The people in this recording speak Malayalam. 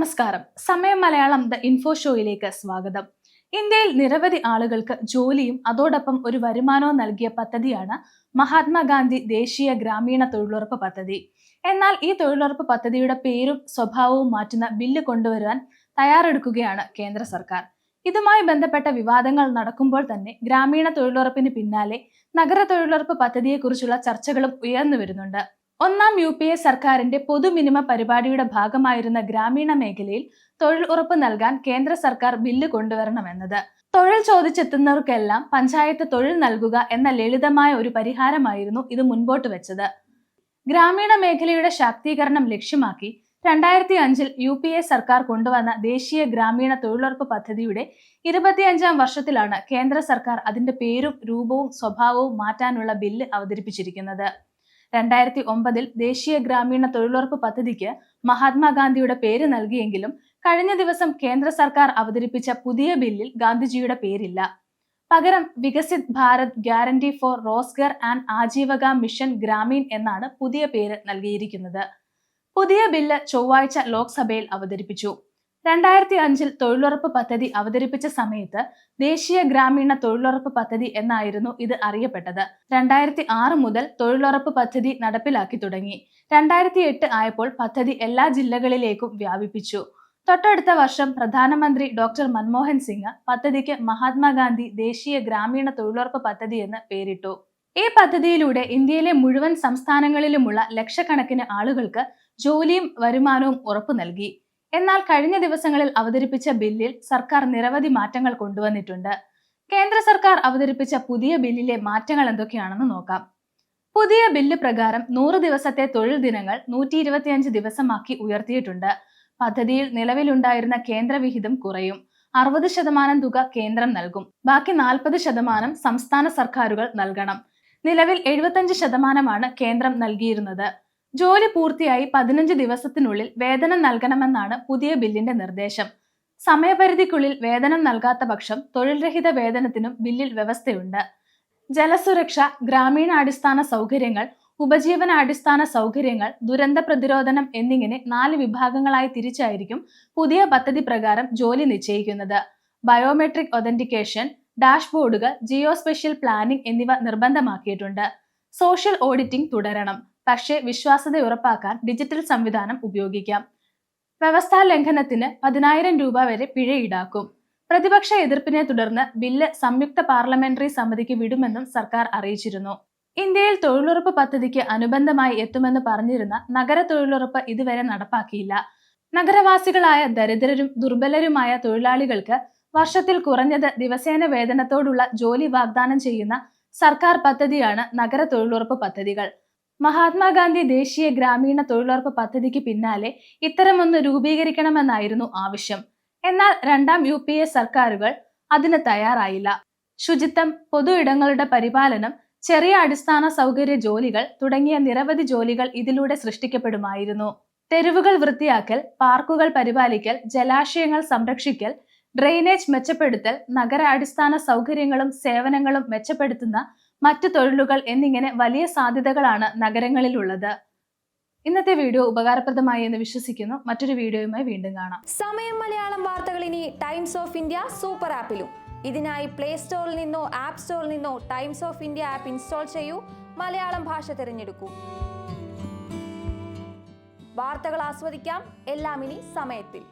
നമസ്കാരം. സമയം മലയാളം ദ ഇൻഫോ ഷോയിലേക്ക് സ്വാഗതം. ഇന്ത്യയിൽ നിരവധി ആളുകൾക്ക് ജോലിയും അതോടൊപ്പം ഒരു വരുമാനവും നൽകിയ പദ്ധതിയാണ് മഹാത്മാഗാന്ധി ദേശീയ ഗ്രാമീണ തൊഴിലുറപ്പ് പദ്ധതി. എന്നാൽ ഈ തൊഴിലുറപ്പ് പദ്ധതിയുടെ പേരും സ്വഭാവവും മാറ്റുന്ന ബില്ല് കൊണ്ടുവരുവാൻ തയ്യാറെടുക്കുകയാണ് കേന്ദ്ര സർക്കാർ. ഇതുമായി ബന്ധപ്പെട്ട വിവാദങ്ങൾ നടക്കുമ്പോൾ തന്നെ ഗ്രാമീണ തൊഴിലുറപ്പിന് പിന്നാലെ നഗര തൊഴിലുറപ്പ് പദ്ധതിയെക്കുറിച്ചുള്ള ചർച്ചകളും ഉയർന്നു വരുന്നുണ്ട്. ഒന്നാം യു പി എ സർക്കാരിന്റെ പൊതു മിനിമം പരിപാടിയുടെ ഭാഗമായിരുന്ന ഗ്രാമീണ മേഖലയിൽ തൊഴിൽ ഉറപ്പ് നൽകാൻ കേന്ദ്ര സർക്കാർ ബില്ല് കൊണ്ടുവരണമെന്നത്. തൊഴിൽ ചോദിച്ചെത്തുന്നവർക്കെല്ലാം പഞ്ചായത്ത് തൊഴിൽ നൽകുക എന്ന ലളിതമായ ഒരു പരിഹാരമായിരുന്നു ഇത് മുൻപോട്ട് വെച്ചത്. ഗ്രാമീണ മേഖലയുടെ ശാക്തീകരണം ലക്ഷ്യമാക്കി രണ്ടായിരത്തി അഞ്ചിൽ യു പി എ സർക്കാർ കൊണ്ടുവന്ന ദേശീയ ഗ്രാമീണ തൊഴിലുറപ്പ് പദ്ധതിയുടെ ഇരുപത്തിയഞ്ചാം വർഷത്തിലാണ് കേന്ദ്ര സർക്കാർ അതിന്റെ പേരും രൂപവും സ്വഭാവവും മാറ്റാനുള്ള ബില്ല് അവതരിപ്പിച്ചിരിക്കുന്നത്. രണ്ടായിരത്തി ഒമ്പതിൽ ദേശീയ ഗ്രാമീണ തൊഴിലുറപ്പ് പദ്ധതിക്ക് മഹാത്മാഗാന്ധിയുടെ പേര് നൽകിയെങ്കിലും കഴിഞ്ഞ ദിവസം കേന്ദ്ര സർക്കാർ അവതരിപ്പിച്ച പുതിയ ബില്ലിൽ ഗാന്ധിജിയുടെ പേരില്ല. പകരം Viksit Bharat guarantee for Rozgar and Ajeevika mission Gramin എന്നാണ് പുതിയ പേര് നൽകിയിരിക്കുന്നത്. പുതിയ ബില്ല് ചൊവ്വാഴ്ച ലോക്സഭയിൽ അവതരിപ്പിച്ചു. രണ്ടായിരത്തി അഞ്ചിൽ തൊഴിലുറപ്പ് പദ്ധതി അവതരിപ്പിച്ച സമയത്ത് ദേശീയ ഗ്രാമീണ തൊഴിലുറപ്പ് പദ്ധതി എന്നായിരുന്നു ഇത് അറിയപ്പെട്ടത്. രണ്ടായിരത്തി ആറ് മുതൽ തൊഴിലുറപ്പ് പദ്ധതി നടപ്പിലാക്കി തുടങ്ങി. രണ്ടായിരത്തി എട്ട് ആയപ്പോൾ പദ്ധതി എല്ലാ ജില്ലകളിലേക്കും വ്യാപിപ്പിച്ചു. തൊട്ടടുത്ത വർഷം പ്രധാനമന്ത്രി ഡോക്ടർ മൻമോഹൻ സിംഗ് പദ്ധതിക്ക് മഹാത്മാഗാന്ധി ദേശീയ ഗ്രാമീണ തൊഴിലുറപ്പ് പദ്ധതി എന്ന് പേരിട്ടു. ഈ പദ്ധതിയിലൂടെ ഇന്ത്യയിലെ മുഴുവൻ സംസ്ഥാനങ്ങളിലുമുള്ള ലക്ഷക്കണക്കിന് ആളുകൾക്ക് ജോലിയും വരുമാനവും ഉറപ്പു നൽകി. എന്നാൽ കഴിഞ്ഞ ദിവസങ്ങളിൽ അവതരിപ്പിച്ച ബില്ലിൽ സർക്കാർ നിരവധി മാറ്റങ്ങൾ കൊണ്ടുവന്നിട്ടുണ്ട്. കേന്ദ്ര സർക്കാർ അവതരിപ്പിച്ച പുതിയ ബില്ലിലെ മാറ്റങ്ങൾ എന്തൊക്കെയാണെന്ന് നോക്കാം. പുതിയ ബില്ല് പ്രകാരം നൂറ് ദിവസത്തെ തൊഴിൽ ദിനങ്ങൾ നൂറ്റി ഇരുപത്തിയഞ്ച് ദിവസമാക്കി ഉയർത്തിയിട്ടുണ്ട്. പദ്ധതിയിൽ നിലവിലുണ്ടായിരുന്ന കേന്ദ്ര വിഹിതം കുറയും. അറുപത് ശതമാനം തുക കേന്ദ്രം നൽകും. ബാക്കി നാൽപ്പത് ശതമാനം സംസ്ഥാന സർക്കാരുകൾ നൽകണം. നിലവിൽ എഴുപത്തഞ്ച് ശതമാനമാണ് കേന്ദ്രം നൽകിയിരുന്നത്. ജോലി പൂർത്തിയായി പതിനഞ്ച് ദിവസത്തിനുള്ളിൽ വേതനം നൽകണമെന്നാണ് പുതിയ ബില്ലിന്റെ നിർദ്ദേശം. സമയപരിധിക്കുള്ളിൽ വേതനം നൽകാത്ത പക്ഷം തൊഴിൽരഹിത വേതനത്തിനും ബില്ലിൽ വ്യവസ്ഥയുണ്ട്. ജലസുരക്ഷ ഗ്രാമീണാടിസ്ഥാന സൗകര്യങ്ങൾ ഉപജീവനാടിസ്ഥാന സൗകര്യങ്ങൾ ദുരന്ത പ്രതിരോധനം എന്നിങ്ങനെ നാല് വിഭാഗങ്ങളായി തിരിച്ചായിരിക്കും പുതിയ പദ്ധതി പ്രകാരം ജോലി നിശ്ചയിക്കുന്നത്. ബയോമെട്രിക് ഒതന്റിക്കേഷൻ ഡാഷ്ബോർഡുകൾ ജിയോ സ്പെഷ്യൽ പ്ലാനിംഗ് എന്നിവ നിർബന്ധമാക്കിയിട്ടുണ്ട്. സോഷ്യൽ ഓഡിറ്റിംഗ് തുടരണം. പക്ഷേ വിശ്വാസ്യത ഉറപ്പാക്കാൻ ഡിജിറ്റൽ സംവിധാനം ഉപയോഗിക്കാം. വ്യവസ്ഥാ ലംഘനത്തിന് പതിനായിരം രൂപ വരെ പിഴ ഈടാക്കും. പ്രതിപക്ഷ എതിർപ്പിനെ തുടർന്ന് ബില്ല് സംയുക്ത പാർലമെന്ററി സമിതിക്ക് വിടുമെന്നും സർക്കാർ അറിയിച്ചിരുന്നു. ഇന്ത്യയിൽ തൊഴിലുറപ്പ് പദ്ധതിക്ക് അനുബന്ധമായി എത്തുമെന്ന് പറഞ്ഞിരുന്ന നഗര തൊഴിലുറപ്പ് ഇതുവരെ നടപ്പാക്കിയില്ല. നഗരവാസികളായ ദരിദ്രരും ദുർബലരുമായ തൊഴിലാളികൾക്ക് വർഷത്തിൽ കുറഞ്ഞത് ദിവസേന വേതനത്തോടുള്ള ജോലി വാഗ്ദാനം ചെയ്യുന്ന സർക്കാർ പദ്ധതിയാണ് നഗര തൊഴിലുറപ്പ് പദ്ധതികൾ. മഹാത്മാഗാന്ധി ദേശീയ ഗ്രാമീണ തൊഴിലുറപ്പ് പദ്ധതിക്ക് പിന്നാലെ ഇത്തരമൊന്ന് രൂപീകരിക്കണമെന്നായിരുന്നു ആവശ്യം. എന്നാൽ രണ്ടാം യു പി എ സർക്കാരുകൾ അതിന് തയ്യാറായില്ല. ശുചിത്വം പൊതു ഇടങ്ങളുടെ പരിപാലനം ചെറിയ അടിസ്ഥാന സൗകര്യ ജോലികൾ തുടങ്ങിയ നിരവധി ജോലികൾ ഇതിലൂടെ സൃഷ്ടിക്കപ്പെടുമായിരുന്നു. തെരുവുകൾ വൃത്തിയാക്കൽ പാർക്കുകൾ പരിപാലിക്കൽ ജലാശയങ്ങൾ സംരക്ഷിക്കൽ ഡ്രെയിനേജ് മെച്ചപ്പെടുത്തൽ നഗര അടിസ്ഥാന സൗകര്യങ്ങളും സേവനങ്ങളും മെച്ചപ്പെടുത്തുന്ന മറ്റു തൊഴിലുകൾ എന്നിങ്ങനെ വലിയ സാധ്യതകളാണ് നഗരങ്ങളിലുള്ളത്. ഇന്നത്തെ വീഡിയോ ഉപകാരപ്രദമായി എന്ന് വിശ്വസിക്കുന്നു. മറ്റൊരു വീഡിയോയുമായി വീണ്ടും കാണാം. സമയം മലയാളം വാർത്തകൾ ഇനി ടൈംസ് ഓഫ് ഇന്ത്യ സൂപ്പർ ആപ്പിലും ഇതിനായി പ്ലേ സ്റ്റോറിൽ നിന്നോ ആപ്പ് സ്റ്റോറിൽ നിന്നോ Times of India app install ചെയ്യൂ. മലയാളം ഭാഷ തിരഞ്ഞെടുക്കൂ. വാർത്തകൾ ആസ്വദിക്കാം. എല്ലാം ഇനി സമയത്തിൽ.